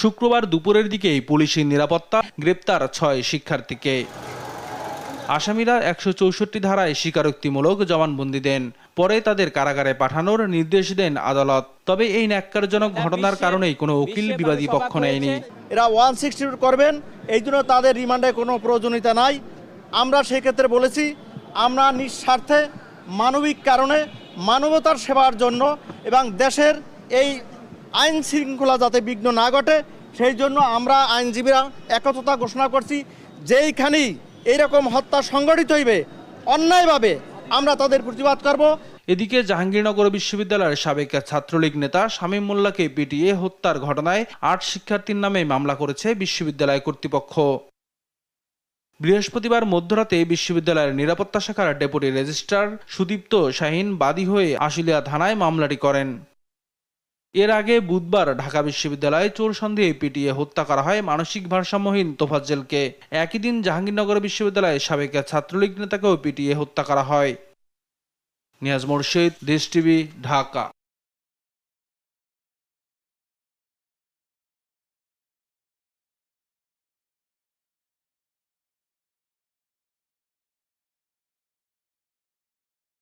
শুক্রবার দুপুরের দিকেই পুলিশের নিরাপত্তা গ্রেপ্তার ছয় শিক্ষার্থীকে। আসামিরা একশো চৌষট্টি ধারায় স্বীকারোক্তিমূলক জবানবন্দি দেন। পরে তাদের কারাগারে পাঠানোর নির্দেশ দেন আদালত। তবে এই ন্যাক্কারজনক ঘটনার কারণেই কোনো উকিল বিবাদী পক্ষ নেয়নি। এরা ওয়ান সিক্সটি করবেন এই জন্য তাদের রিমান্ডে কোনো প্রয়োজনীয়তা নাই। আমরা সেক্ষেত্রে বলেছি আমরা নিঃস্বার্থে মানবিক কারণে মানবতার সেবার জন্য এবং দেশের এই আইন শৃঙ্খলা যাতে বিঘ্ন না ঘটে সেই জন্য আমরা আইনজীবীরা একত্রতা ঘোষণা করছি, যেইখানেই এইরকম হত্যা সংগঠিত হইবে, অন্যায়ভাবে আমরা তাদের প্রতিবাদ করব। এদিকে জাহাঙ্গীরনগর বিশ্ববিদ্যালয়ের সাবেক ছাত্রলীগ নেতা শামীম মোল্লাকে পিটিয়ে হত্যার ঘটনায় আট শিক্ষার্থীর নামে মামলা করেছে বিশ্ববিদ্যালয় কর্তৃপক্ষ। বৃহস্পতিবার মধ্যরাতে বিশ্ববিদ্যালয়ের নিরাপত্তা শাখার ডেপুটি রেজিস্ট্রার সুদীপ্ত শাহিন বাদী হয়ে আশুলিয়া থানায় মামলাটি করেন। এর আগে বুধবার ঢাকা বিশ্ববিদ্যালয়ে চোর সন্দেহে পিটিয়ে হত্যা করা হয় মানসিক ভারসাম্যহীন তোফাজ্জেলকে একই দিন জাহাঙ্গীরনগর বিশ্ববিদ্যালয়ে সাবেক ছাত্রলীগ নেতাকেও পিটিয়ে হত্যা করা হয়। নিয়াজ মোর্শেদ, দেশ টিভি, ঢাকা।